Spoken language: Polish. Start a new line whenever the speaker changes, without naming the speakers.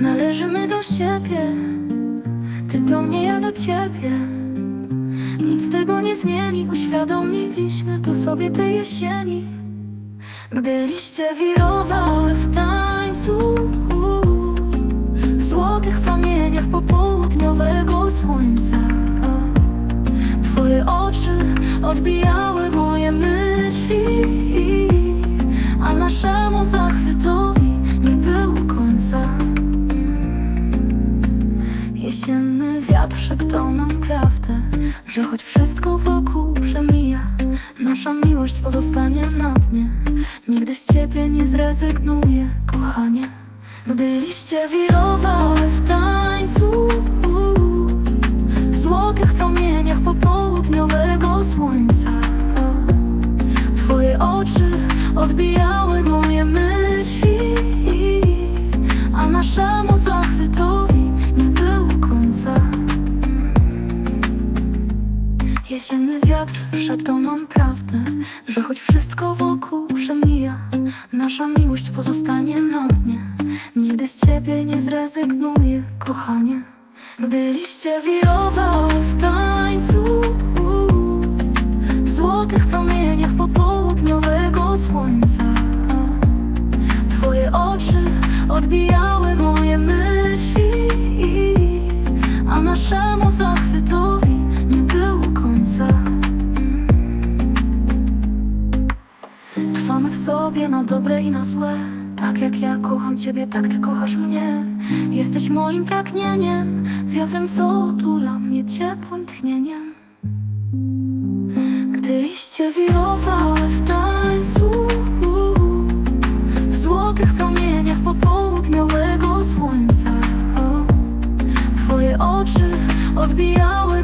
Należymy do siebie. Ty do mnie, ja do ciebie. Nic tego nie zmieni. Uświadomiliśmy to sobie tej jesieni. Gdy liście wirowały w tańcu W złotych promieniach popołudniowego słońca. Twoje oczy odbijały moje myśli A naszemu zachwytowi Jesienny wiatr szeptał nam prawdę Że choć wszystko wokół przemija Nasza miłość pozostanie na dnie. Nigdy z ciebie nie zrezygnuję, kochanie. Gdy liście wirowały w tańcu W złotych promieniach popołudniowego słońca Twoje oczy odbijały Jesienny wiatr szeptał nam prawdę Że choć wszystko wokół przemija Nasza miłość pozostanie na dnie. Nigdy z ciebie nie zrezygnuję, kochanie. Gdy liście wirowały w tańcu w sobie na dobre i na złe. Tak jak ja kocham ciebie, tak ty kochasz mnie. Jesteś moim pragnieniem Wiatrem, co otula mnie ciepłym tchnieniem. Gdy liście wirowały w tańcu W złotych promieniach popołudniowego słońca Twoje oczy odbijały